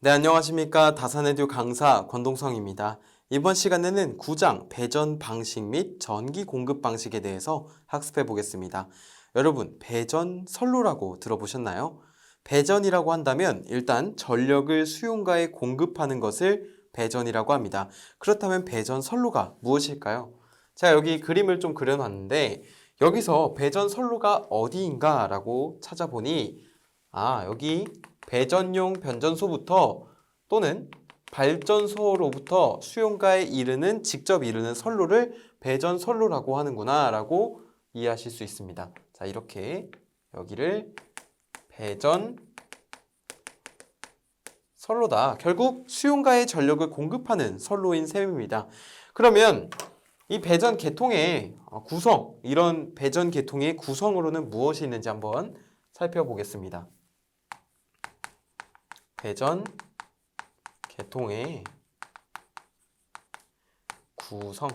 네, 안녕하십니까. 다산에듀 강사 권동성입니다. 이번 시간에는 구장 배전 방식 및 전기 공급 방식에 대해서 학습해 보겠습니다. 여러분, 배전 선로라고 들어보셨나요? 배전이라고 한다면 일단 전력을 수용가에 공급하는 것을 배전이라고 합니다. 그렇다면 배전 선로가 무엇일까요? 자, 여기 그림을 좀 그려놨는데 여기서 배전 선로가 어디인가 라고 찾아보니 아, 여기 배전용 변전소부터 또는 발전소로부터 수용가에 이르는 직접 이르는 선로를 배전 선로라고 하는구나 라고 이해하실 수 있습니다. 자, 이렇게 여기를 배전 선로다. 결국 수용가에 전력을 공급하는 선로인 셈입니다. 그러면 이 배전 계통의 어, 구성, 이런 배전 계통의 구성으로는 무엇이 있는지 한번 살펴보겠습니다. 배전 계통의 구성.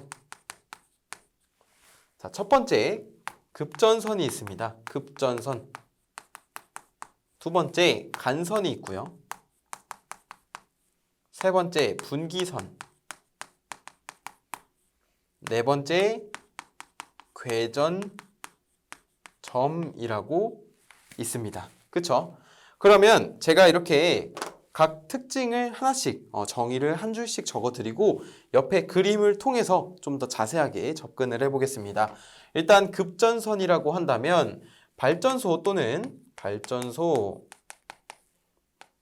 자, 첫 번째 급전선이 있습니다. 급전선. 두 번째 간선이 있고요. 세 번째 분기선. 네 번째 궤전점이라고 있습니다. 그쵸? 그러면 제가 이렇게 각 특징을 하나씩 어, 정의를 한 줄씩 적어드리고 옆에 그림을 통해서 좀 더 자세하게 접근을 해보겠습니다. 일단 급전선이라고 한다면 발전소 또는 발전소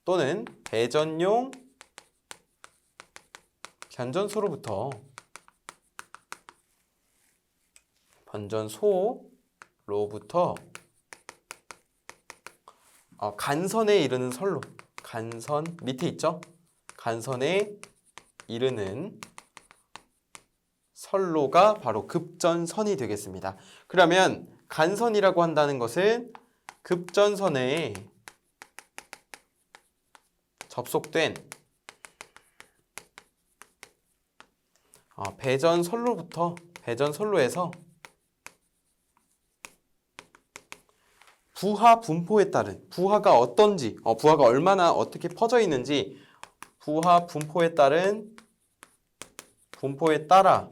또는 배전용 변전소로부터 변전소로부터 어, 간선에 이르는 선로 간선 밑에 있죠? 간선에 이르는 선로가 바로 급전선이 되겠습니다. 그러면 간선이라고 한다는 것은 급전선에 접속된 어, 배전 선로부터 배전 선로에서 부하 분포에 따른 부하가 어떤지, 어, 부하가 얼마나 어떻게 퍼져 있는지 부하 분포에 따른 분포에 따라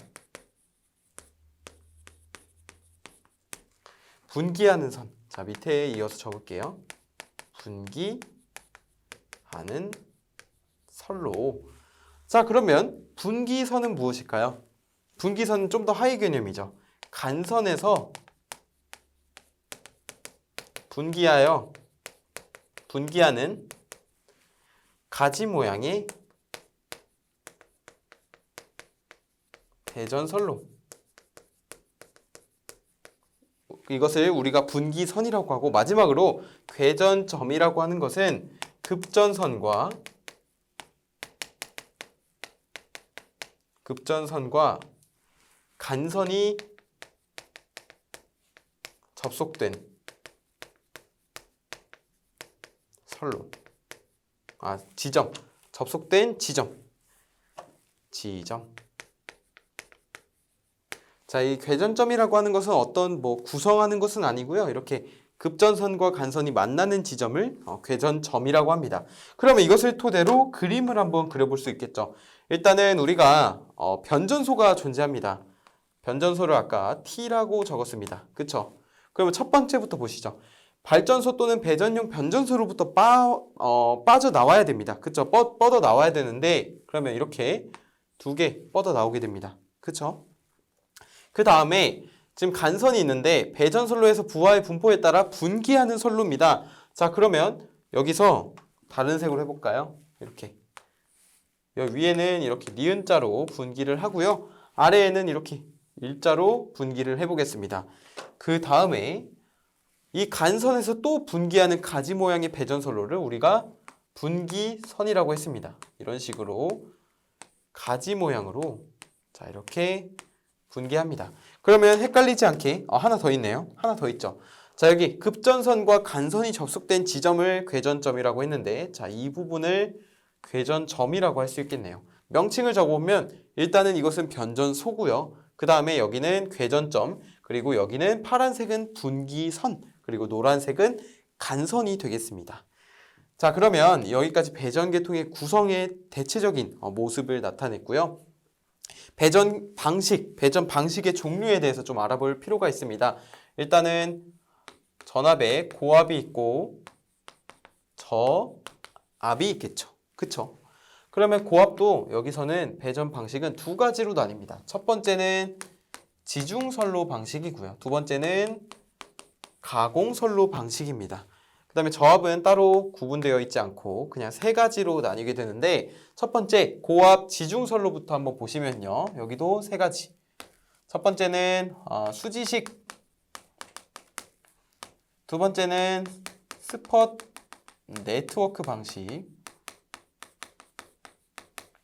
분기하는 선. 자, 밑에 이어서 적을게요. 분기하는 선로. 자, 그러면 분기선은 무엇일까요? 분기선은 좀 더 하위 개념이죠. 간선에서 분기하여 분기하는 가지 모양의 대전선로 이것을 우리가 분기선이라고 하고 마지막으로 궤전점이라고 하는 것은 급전선과 급전선과 간선이 접속된 선로. 아, 지점. 접속된 지점. 지점. 자, 이 궤전점이라고 하는 것은 어떤 뭐 구성하는 것은 아니고요. 이렇게 급전선과 간선이 만나는 지점을 어, 궤전점이라고 합니다. 그러면 이것을 토대로 그림을 한번 그려볼 수 있겠죠. 일단은 우리가 어, 변전소가 존재합니다. 변전소를 아까 T라고 적었습니다. 그쵸? 그러면 첫 번째부터 보시죠. 발전소 또는 배전용 변전소로부터 빠, 어, 빠져나와야 됩니다. 그쵸? 뻗, 뻗어 나와야 되는데, 그러면 이렇게 두 개 뻗어 나오게 됩니다. 그쵸? 그 다음에 지금 간선이 있는데, 배전선로에서 부하의 분포에 따라 분기하는 선로입니다. 자, 그러면 여기서 다른 색으로 해볼까요? 이렇게. 여기 위에는 이렇게 니은자로 분기를 하고요. 아래에는 이렇게 일자로 분기를 해보겠습니다. 그 다음에 이 간선에서 또 분기하는 가지 모양의 배전선로를 우리가 분기선이라고 했습니다. 이런 식으로 가지 모양으로 자 이렇게 분기합니다. 그러면 헷갈리지 않게 어, 하나 더 있네요. 하나 더 있죠. 자 여기 급전선과 간선이 접속된 지점을 궤전점이라고 했는데 자 이 부분을 궤전점이라고 할 수 있겠네요. 명칭을 적어보면 일단은 이것은 변전소고요. 그 다음에 여기는 궤전점 그리고 여기는 파란색은 분기선 그리고 노란색은 간선이 되겠습니다. 자, 그러면 여기까지 배전계통의 구성의 대체적인 어, 모습을 나타냈고요. 배전 방식, 배전 방식의 종류에 대해서 좀 알아볼 필요가 있습니다. 일단은 전압에 고압이 있고 저압이 있겠죠. 그쵸? 그러면 고압도 여기서는 배전 방식은 두 가지로 나뉩니다. 첫 번째는 지중선로 방식이고요. 두 번째는 가공선로 방식입니다. 그 다음에 저압은 따로 구분되어 있지 않고 그냥 세 가지로 나뉘게 되는데 첫 번째 고압 지중선로부터 한번 보시면요. 여기도 세 가지. 첫 번째는 어, 수지식 두 번째는 스팟 네트워크 방식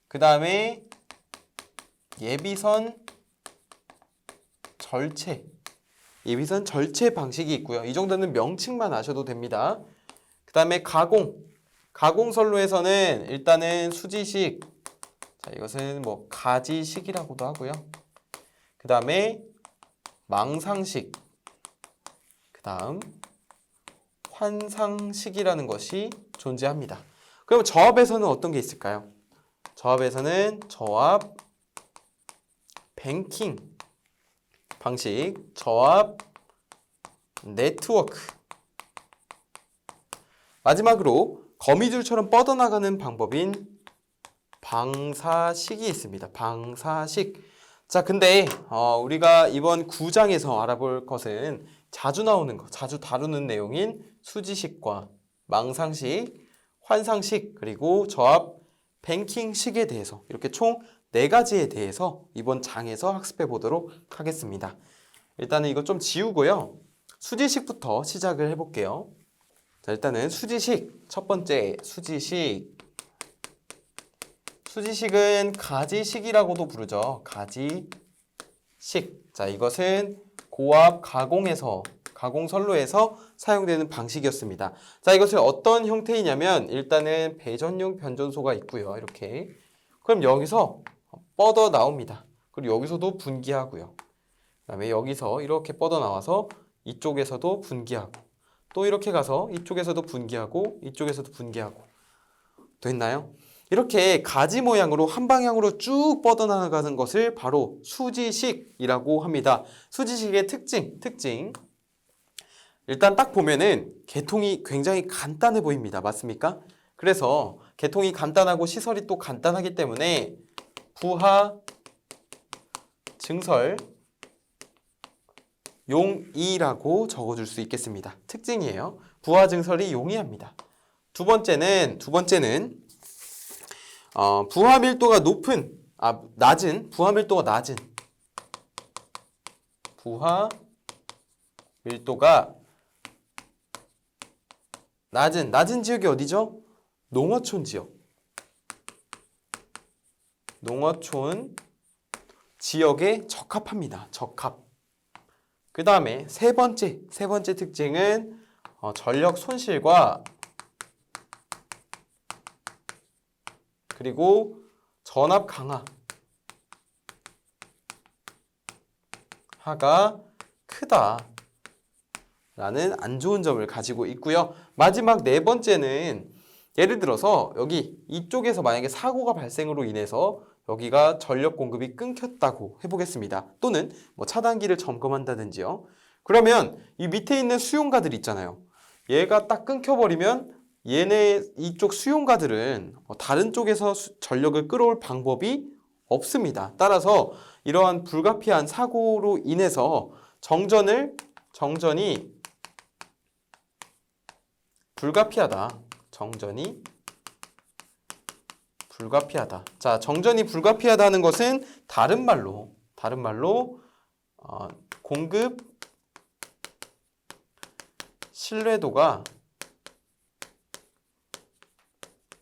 그 다음에 예비선 절체 예비선 절체 방식이 있고요. 이 정도는 명칭만 아셔도 됩니다. 그 다음에 가공. 가공선로에서는 일단은 수지식. 자, 이것은 뭐 가지식이라고도 하고요. 그 다음에 망상식. 그 다음 환상식이라는 것이 존재합니다. 그럼 저압에서는 어떤 게 있을까요? 저압에서는 저압 뱅킹 방식, 저압, 네트워크. 마지막으로 거미줄처럼 뻗어나가는 방법인 방사식이 있습니다. 방사식. 자, 근데 어, 우리가 이번 9장에서 알아볼 것은 자주 나오는 것, 자주 다루는 내용인 수지식과 망상식, 환상식, 그리고 저압, 뱅킹식에 대해서 이렇게 총 네 가지에 대해서 이번 장에서 학습해 보도록 하겠습니다. 일단은 이거 좀 지우고요. 수지식부터 시작을 해볼게요. 자, 일단은 수지식. 첫 번째, 수지식. 수지식은 가지식이라고도 부르죠. 가지식. 자, 이것은 고압 가공에서, 가공선로에서 사용되는 방식이었습니다. 자, 이것은 어떤 형태이냐면, 일단은 배전용 변전소가 있고요. 이렇게. 그럼 여기서 뻗어 나옵니다. 그리고 여기서도 분기하고요. 그 다음에 여기서 이렇게 뻗어 나와서 이쪽에서도 분기하고 또 이렇게 가서 이쪽에서도 분기하고 이쪽에서도 분기하고 됐나요? 이렇게 가지 모양으로 한 방향으로 쭉 뻗어나가는 것을 바로 수지식이라고 합니다. 수지식의 특징, 특징. 일단 딱 보면은 개통이 굉장히 간단해 보입니다. 맞습니까? 그래서 개통이 간단하고 시설이 또 간단하기 때문에 부하 증설 용이라고 적어줄 수 있겠습니다. 특징이에요. 부하 증설이 용이합니다. 두 번째는 두 번째는 어, 부하 밀도가 높은 아 낮은 부하 밀도가 낮은 부하 밀도가 낮은 낮은 지역이 어디죠? 농어촌 지역. 농어촌 지역에 적합합니다. 적합. 그 다음에 세 번째, 세 번째 특징은 어, 전력 손실과 그리고 전압 강화 하가 크다 라는 안 좋은 점을 가지고 있고요. 마지막 네 번째는 예를 들어서 여기 이쪽에서 만약에 사고가 발생으로 인해서 여기가 전력 공급이 끊겼다고 해보겠습니다. 또는 뭐 차단기를 점검한다든지요. 그러면 이 밑에 있는 수용가들 있잖아요. 얘가 딱 끊겨버리면 얘네 이쪽 수용가들은 뭐 다른 쪽에서 수- 전력을 끌어올 방법이 없습니다. 따라서 이러한 불가피한 사고로 인해서 정전을 정전이 불가피하다. 정전이 불가피하다. 자, 정전이 불가피하다는 것은 다른 말로 다른 말로 어, 공급 신뢰도가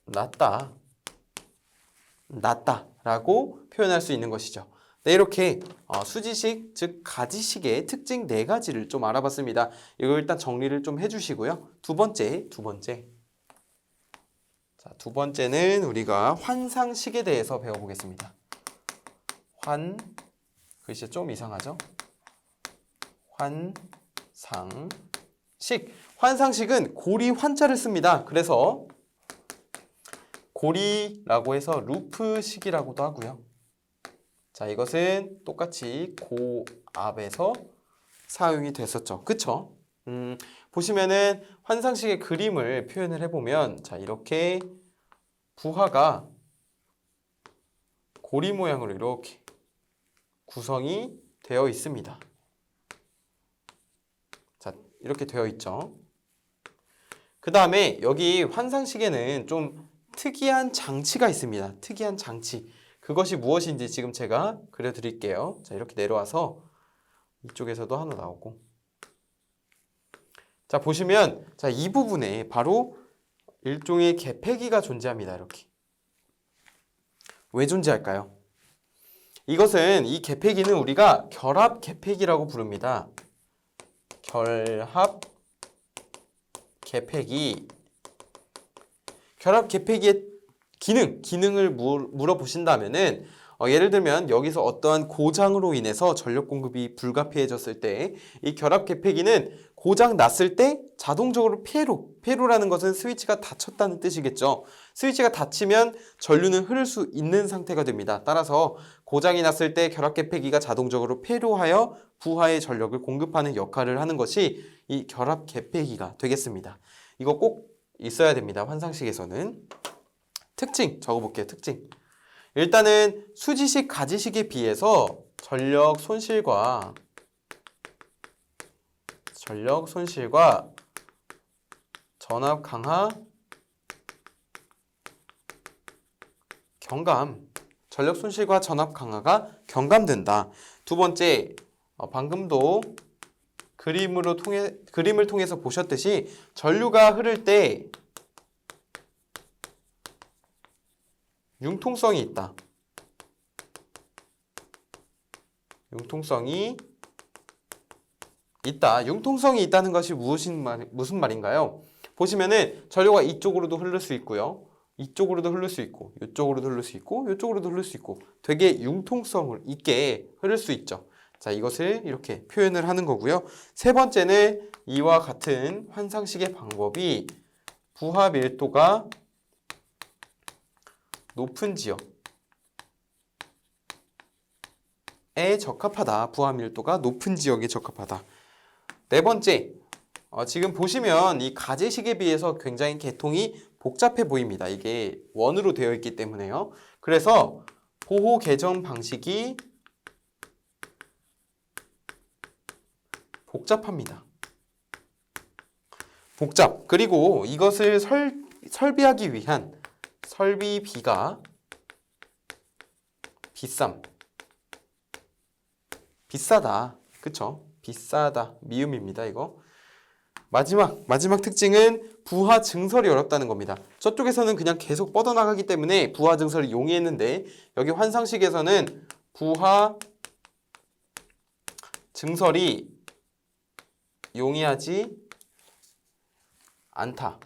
낮다. 낮다 라고 표현할 수 있는 것이죠. 네, 이렇게 어, 수지식, 즉 가지식의 특징 네 가지를 좀 알아봤습니다. 이거 일단 정리를 좀 해주시고요. 두 번째, 두 번째. 자, 두 번째는 우리가 환상식에 대해서 배워보겠습니다. 환, 글씨 좀 이상하죠? 환상식. 환상식은 고리 환자를 씁니다. 그래서 고리라고 해서 루프식이라고도 하고요. 자, 이것은 똑같이 고압에서 사용이 됐었죠. 그쵸? 음, 보시면은 환상식의 그림을 표현을 해보면 자, 이렇게 부하가 고리 모양으로 이렇게 구성이 되어 있습니다. 자, 이렇게 되어 있죠. 그 다음에 여기 환상식에는 좀 특이한 장치가 있습니다. 특이한 장치. 그것이 무엇인지 지금 제가 그려드릴게요. 자, 이렇게 내려와서 이쪽에서도 하나 나오고. 자, 보시면, 자, 이 부분에 바로 일종의 개폐기가 존재합니다. 이렇게. 왜 존재할까요? 이것은, 이 개폐기는 우리가 결합 개폐기라고 부릅니다. 결합 개폐기. 결합 개폐기의 기능, 기능을 물, 물어보신다면은 어, 예를 들면 여기서 어떠한 고장으로 인해서 전력 공급이 불가피해졌을 때 이 결합 개폐기는 고장 났을 때 자동적으로 폐로, 폐로라는 것은 스위치가 닫혔다는 뜻이겠죠. 스위치가 닫히면 전류는 흐를 수 있는 상태가 됩니다. 따라서 고장이 났을 때 결합 개폐기가 자동적으로 폐로하여 부하의 전력을 공급하는 역할을 하는 것이 이 결합 개폐기가 되겠습니다. 이거 꼭 있어야 됩니다. 환상식에서는. 특징 적어볼게요. 특징. 일단은 수지식 가지식에 비해서 전력 손실과 전력 손실과 전압 강화 경감 전력 손실과 전압 강화가 경감된다. 두 번째 어, 방금도 그림으로 통해 그림을 통해서 보셨듯이 전류가 흐를 때 융통성이 있다. 융통성이 있다. 융통성이 있다는 것이 무엇인 말, 무슨 말인가요? 보시면은 전류가 이쪽으로도 흐를 수 있고요. 이쪽으로도 흐를 수 있고, 이쪽으로도 흐를 수 있고, 이쪽으로도 흐를 수 있고, 되게 융통성을 있게 흐를 수 있죠. 자, 이것을 이렇게 표현을 하는 거고요. 세 번째는 이와 같은 환상식의 방법이 부하 밀도가 높은 지역에 적합하다. 부하 밀도가 높은 지역에 적합하다. 네 번째, 어, 지금 보시면 이 가제식에 비해서 굉장히 계통이 복잡해 보입니다. 이게 원으로 되어 있기 때문에요. 그래서 보호 개정 방식이 복잡합니다. 복잡. 그리고 이것을 설, 설비하기 위한 설비비가 비쌈. 비싸다. 그쵸? 비싸다. 미음입니다, 이거. 마지막, 마지막 특징은 부하 증설이 어렵다는 겁니다. 저쪽에서는 그냥 계속 뻗어나가기 때문에 부하 증설이 용이했는데, 여기 환상식에서는 부하 증설이 용이하지 않다.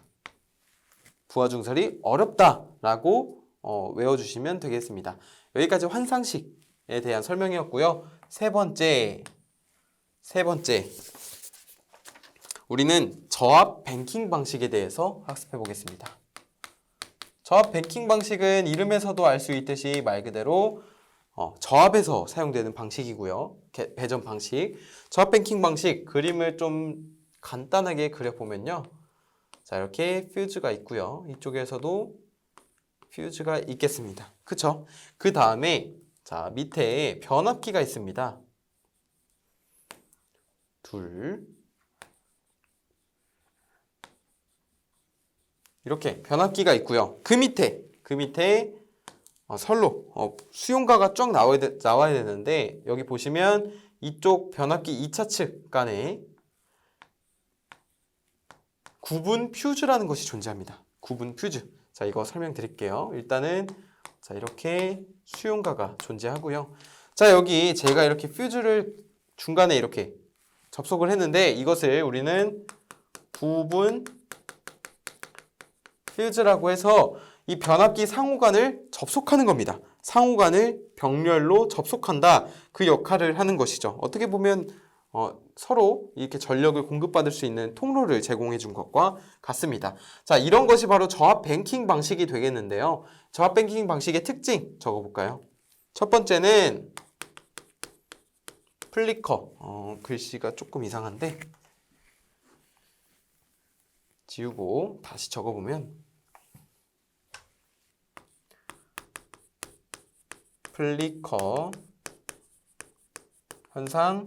부하 증설이 어렵다라고 어, 외워주시면 되겠습니다. 여기까지 환상식에 대한 설명이었고요. 세 번째, 세 번째, 우리는 저압 뱅킹 방식에 대해서 학습해 보겠습니다. 저압 뱅킹 방식은 이름에서도 알 수 있듯이 말 그대로 어, 저압에서 사용되는 방식이고요. 개- 배전 방식. 저압 뱅킹 방식 그림을 좀 간단하게 그려보면요. 자, 이렇게 퓨즈가 있고요. 이쪽에서도 퓨즈가 있겠습니다. 그쵸? 그 다음에 자, 밑에 변압기가 있습니다. 둘. 이렇게 변압기가 있고요. 그 밑에, 그 밑에 어, 선로, 어, 수용가가 쫙 나와야, 되, 나와야 되는데 여기 보시면 이쪽 변압기 2차 측 간에 구분 퓨즈라는 것이 존재합니다. 구분 퓨즈. 자, 이거 설명드릴게요. 일단은 자, 이렇게 수용가가 존재하고요. 자, 여기 제가 이렇게 퓨즈를 중간에 이렇게 접속을 했는데 이것을 우리는 부분 퓨즈라고 해서 이 변압기 상호간을 접속하는 겁니다. 상호간을 병렬로 접속한다. 그 역할을 하는 것이죠. 어떻게 보면 어, 서로 이렇게 전력을 공급받을 수 있는 통로를 제공해 준 것과 같습니다. 자, 이런 것이 바로 저압 뱅킹 방식이 되겠는데요. 저압 뱅킹 방식의 특징 적어볼까요? 첫 번째는 플리커. 어, 글씨가 조금 이상한데 지우고 다시 적어보면 플리커 현상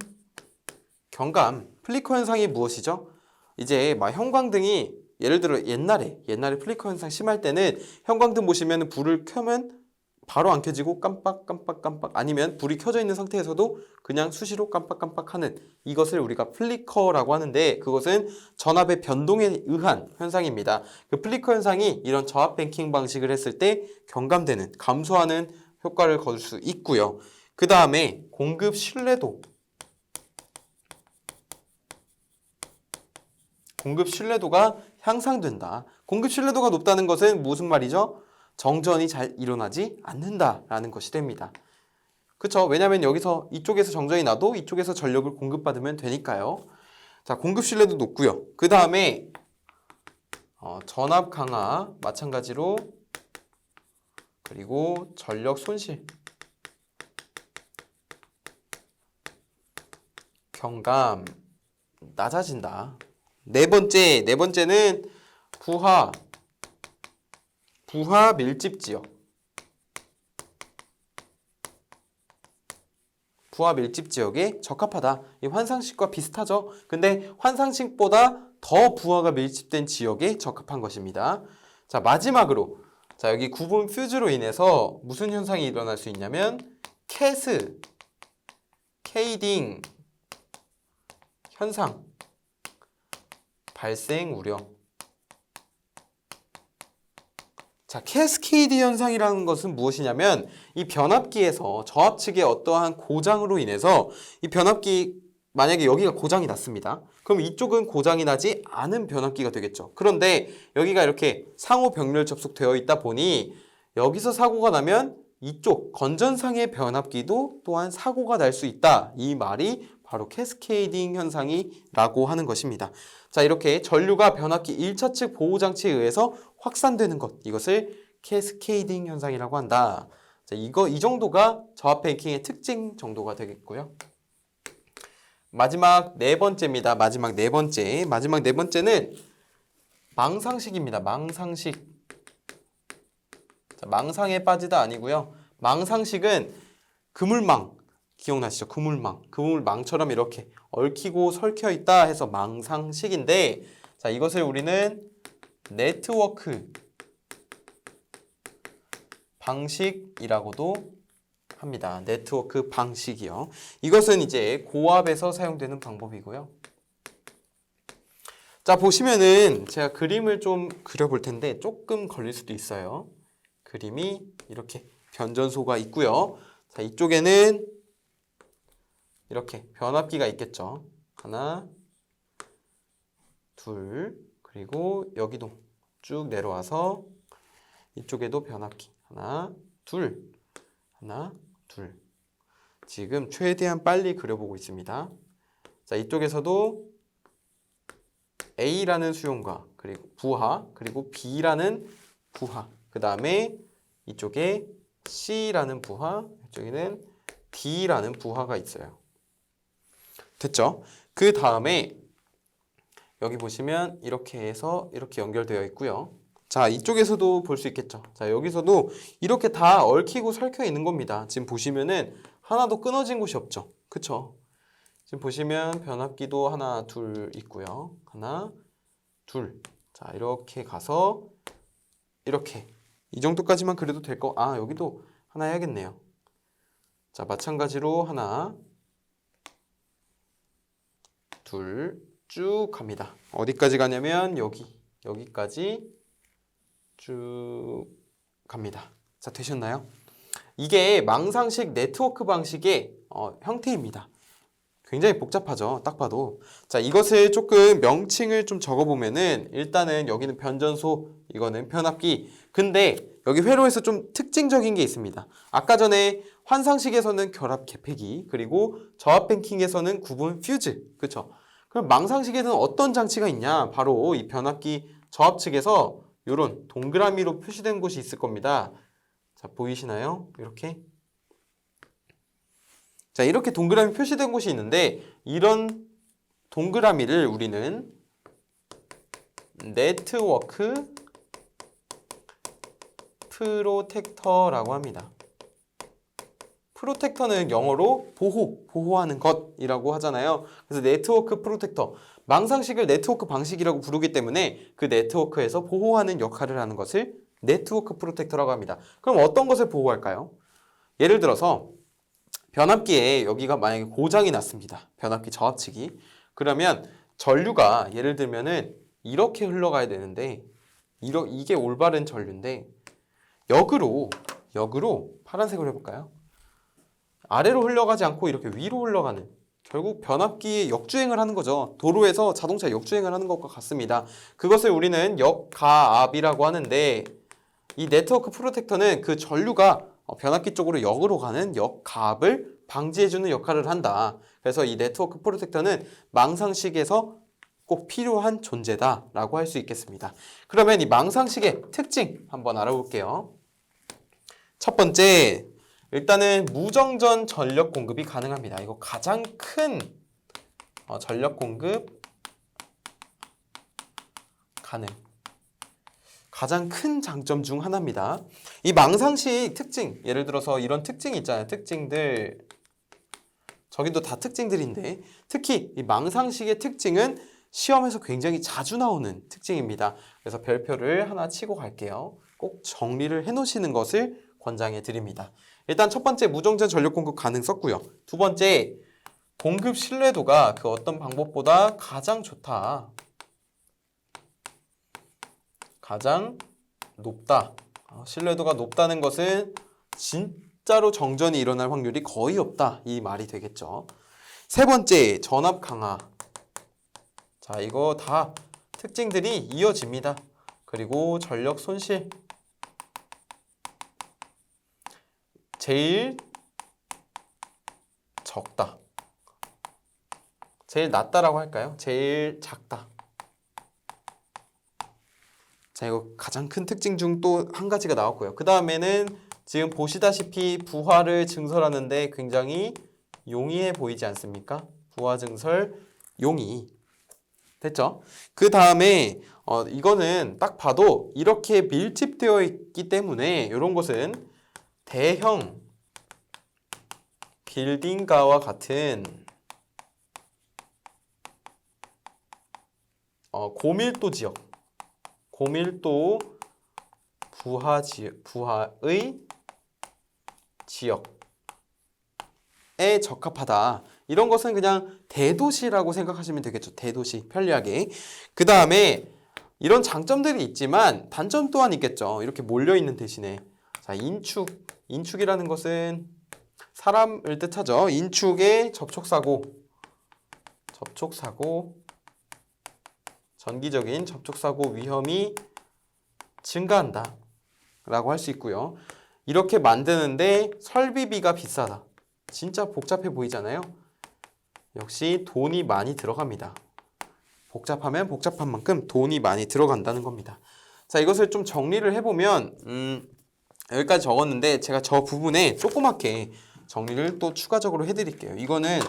경감 플리커 현상이 무엇이죠? 이제 막 형광등이 예를 들어 옛날에 옛날에 플리커 현상 심할 때는 형광등 보시면 불을 켜면 바로 안 켜지고 깜빡 깜빡 깜빡 아니면 불이 켜져 있는 상태에서도 그냥 수시로 깜빡깜빡 하는 이것을 우리가 플리커라고 하는데 그것은 전압의 변동에 의한 현상입니다. 그 플리커 현상이 이런 저압 뱅킹 방식을 했을 때 경감되는 감소하는 효과를 거둘 수 있고요. 그 다음에 공급 신뢰도 공급 신뢰도가 향상된다. 공급 신뢰도가 높다는 것은 무슨 말이죠? 정전이 잘 일어나지 않는다라는 것이 됩니다. 그쵸? 왜냐하면 여기서 이쪽에서 정전이 나도 이쪽에서 전력을 공급받으면 되니까요. 자, 공급 신뢰도 높고요. 그 다음에 어, 전압 강화 마찬가지로 그리고 전력 손실 경감 낮아진다. 네 번째, 네 번째는 부하 부하 밀집 지역. 부하 밀집 지역에 적합하다. 이 환상식과 비슷하죠? 근데 환상식보다 더 부하가 밀집된 지역에 적합한 것입니다. 자, 마지막으로 자, 여기 구분 퓨즈로 인해서 무슨 현상이 일어날 수 있냐면 캐스 케이딩 현상 발생 우려 자, 캐스케이드 현상이라는 것은 무엇이냐면 이 변압기에서 저압 측의 어떠한 고장으로 인해서 이 변압기 만약에 여기가 고장이 났습니다. 그럼 이쪽은 고장이 나지 않은 변압기가 되겠죠. 그런데 여기가 이렇게 상호 병렬 접속되어 있다 보니 여기서 사고가 나면 이쪽 건전상의 변압기도 또한 사고가 날 수 있다. 이 말이 바로 캐스케이딩 현상이라고 하는 것입니다. 자, 이렇게 전류가 변압기 1차 측 보호 장치에 의해서 확산되는 것. 이것을 캐스케이딩 현상이라고 한다. 자, 이거 이 정도가 저압 뱅킹의 특징 정도가 되겠고요. 마지막 네 번째입니다. 마지막 네 번째. 마지막 네 번째는 망상식입니다. 망상식. 자, 망상에 빠지다 아니고요. 망상식은 그물망 기억나시죠? 그물망. 그물망처럼 이렇게 얽히고 설켜 있다 해서 망상식인데 자, 이것을 우리는 네트워크 방식이라고도 합니다. 네트워크 방식이요. 이것은 이제 고압에서 사용되는 방법이고요. 자, 보시면은 제가 그림을 좀 그려볼 텐데 조금 걸릴 수도 있어요. 그림이 이렇게 변전소가 있고요. 자, 이쪽에는 이렇게 변압기가 있겠죠. 하나, 둘, 그리고 여기도 쭉 내려와서 이쪽에도 변압기. 하나, 둘, 하나, 둘. 지금 최대한 빨리 그려보고 있습니다. 자, 이쪽에서도 A라는 수용과 그리고 부하 그리고 B라는 부하 그 다음에 이쪽에 C라는 부하 이쪽에는 D라는 부하가 있어요. 됐죠? 그 다음에 여기 보시면 이렇게 해서 이렇게 연결되어 있고요. 자, 이쪽에서도 볼 수 있겠죠. 자, 여기서도 이렇게 다 얽히고 설켜 있는 겁니다. 지금 보시면은 하나도 끊어진 곳이 없죠. 그쵸? 지금 보시면 변압기도 하나, 둘 있고요. 하나, 둘. 자, 이렇게 가서 이렇게 이 정도까지만 그래도 될 거. 아, 여기도 하나 해야겠네요. 자, 마찬가지로 하나, 둘, 쭉 갑니다. 어디까지 가냐면 여기, 여기까지 쭉 갑니다. 자, 되셨나요? 이게 망상식 네트워크 방식의 어, 형태입니다. 굉장히 복잡하죠. 딱 봐도. 자, 이것을 조금 명칭을 좀 적어보면은 일단은 여기는 변전소, 이거는 변압기. 근데 여기 회로에서 좀 특징적인 게 있습니다. 아까 전에 환상식에서는 결합 개폐기, 그리고 저압 뱅킹에서는 구분 퓨즈. 그렇죠? 그럼 망상식에는 어떤 장치가 있냐? 바로 이 변압기 저압 측에서 이런 동그라미로 표시된 곳이 있을 겁니다. 자, 보이시나요? 이렇게. 자, 이렇게 동그라미 표시된 곳이 있는데 이런 동그라미를 우리는 네트워크 프로텍터라고 합니다. 프로텍터는 영어로 보호, 보호하는 것이라고 하잖아요. 그래서 네트워크 프로텍터, 망상식을 네트워크 방식이라고 부르기 때문에 그 네트워크에서 보호하는 역할을 하는 것을 네트워크 프로텍터라고 합니다. 그럼 어떤 것을 보호할까요? 예를 들어서 변압기에 여기가 만약에 고장이 났습니다. 변압기 저압측이. 그러면 전류가 예를 들면은 이렇게 흘러가야 되는데 이러, 이게 올바른 전류인데 역으로 역으로 파란색으로 해볼까요? 아래로 흘러가지 않고 이렇게 위로 흘러가는 결국 변압기의 역주행을 하는 거죠. 도로에서 자동차 역주행을 하는 것과 같습니다. 그것을 우리는 역가압이라고 하는데 이 네트워크 프로텍터는 그 전류가 어, 변압기 쪽으로 역으로 가는 역가압을 방지해주는 역할을 한다. 그래서 이 네트워크 프로텍터는 망상식에서 꼭 필요한 존재다라고 할 수 있겠습니다. 그러면 이 망상식의 특징 한번 알아볼게요. 첫 번째, 일단은 무정전 전력 공급이 가능합니다. 이거 가장 큰 어, 전력 공급 가능. 가장 큰 장점 중 하나입니다. 이 망상식 특징, 예를 들어서 이런 특징이 있잖아요. 특징들. 저기도 다 특징들인데, 특히 이 망상식의 특징은 시험에서 굉장히 자주 나오는 특징입니다. 그래서 별표를 하나 치고 갈게요. 꼭 정리를 해 놓으시는 것을 권장해 드립니다. 일단 첫 번째 무정전 전력 공급 가능 썼고요. 두 번째 공급 신뢰도가 그 어떤 방법보다 가장 좋다. 가장 높다. 어, 신뢰도가 높다는 것은 진짜로 정전이 일어날 확률이 거의 없다. 이 말이 되겠죠. 세 번째 전압 강화. 자, 이거 다 특징들이 이어집니다. 그리고 전력 손실. 제일 적다. 제일 낮다라고 할까요? 제일 작다. 자, 이거 가장 큰 특징 중 또 한 가지가 나왔고요. 그 다음에는 지금 보시다시피 부하를 증설하는데 굉장히 용이해 보이지 않습니까? 부하 증설 용이. 됐죠? 그 다음에 어, 이거는 딱 봐도 이렇게 밀집되어 있기 때문에 이런 것은 대형 빌딩가와 같은 어, 고밀도 지역, 고밀도 부하 지 부하의 지역에 적합하다. 이런 것은 그냥 대도시라고 생각하시면 되겠죠. 대도시 편리하게. 그 다음에 이런 장점들이 있지만 단점 또한 있겠죠. 이렇게 몰려 있는 대신에 자 인축 인축이라는 것은 사람을 뜻하죠. 인축의 접촉사고, 접촉사고, 전기적인 접촉사고 위험이 증가한다. 라고 할 수 있고요. 이렇게 만드는데 설비비가 비싸다. 진짜 복잡해 보이잖아요. 역시 돈이 많이 들어갑니다. 복잡하면 복잡한 만큼 돈이 많이 들어간다는 겁니다. 자, 이것을 좀 정리를 해보면, 음, 여기까지 적었는데 제가 저 부분에 조그맣게 정리를 또 추가적으로 해드릴게요. 이거는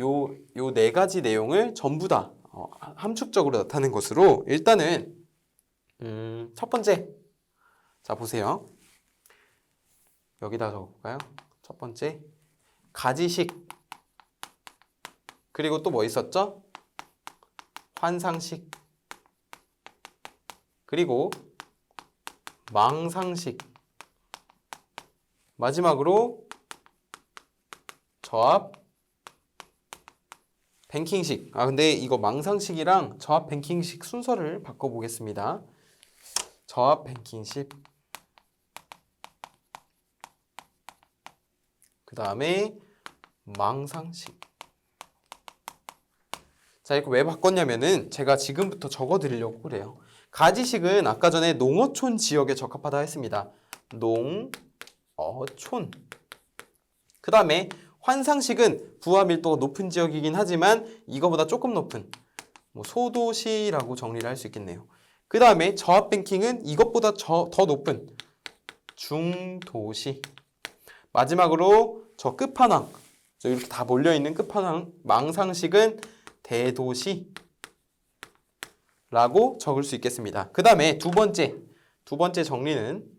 요 요 네 가지 내용을 전부 다 어, 함축적으로 나타낸 것으로 일단은 음, 첫 번째 자 보세요. 여기다 적어볼까요? 첫 번째 가지식 그리고 또 뭐 있었죠? 환상식 그리고 망상식 마지막으로 저압 뱅킹식. 아 근데 이거 망상식이랑 저압 뱅킹식 순서를 바꿔 보겠습니다. 저압 뱅킹식. 그다음에 망상식. 자, 이거 왜 바꿨냐면은 제가 지금부터 적어 드리려고 그래요. 가지식은 아까 전에 농어촌 지역에 적합하다 했습니다. 농 어촌 그 다음에 환상식은 부하 밀도가 높은 지역이긴 하지만 이거보다 조금 높은 뭐 소도시라고 정리를 할 수 있겠네요. 그 다음에 저압 뱅킹은 이것보다 저, 더 높은 중도시. 마지막으로 저 끝판왕, 저 이렇게 다 몰려 있는 끝판왕 망상식은 대도시. 라고 적을 수 있겠습니다. 그 다음에 두 번째, 두 번째 정리는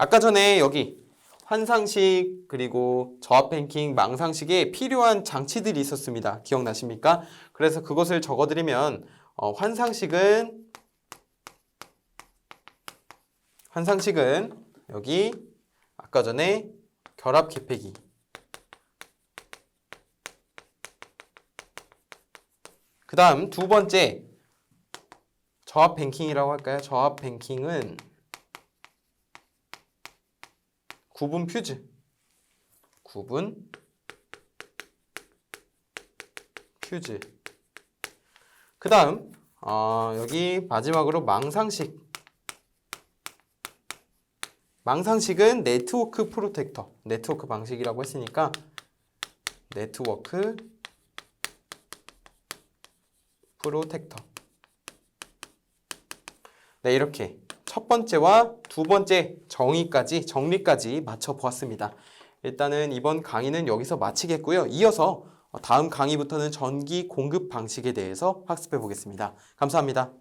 아까 전에 여기 환상식 그리고 저압 뱅킹 망상식에 필요한 장치들이 있었습니다. 기억나십니까? 그래서 그것을 적어드리면 어, 환상식은 환상식은 여기 아까 전에 결합 개폐기 그 다음 두 번째 저압 뱅킹이라고 할까요? 저압 뱅킹은 구분 퓨즈 구분 퓨즈 그 다음 어, 여기 마지막으로 망상식. 망상식은 네트워크 프로텍터 네트워크 방식이라고 했으니까 네트워크 프로텍터. 네 이렇게 첫 번째와 두 번째 정의까지 정리까지 맞춰 보았습니다. 일단은 이번 강의는 여기서 마치겠고요. 이어서 다음 강의부터는 전기 공급 방식에 대해서 학습해 보겠습니다. 감사합니다.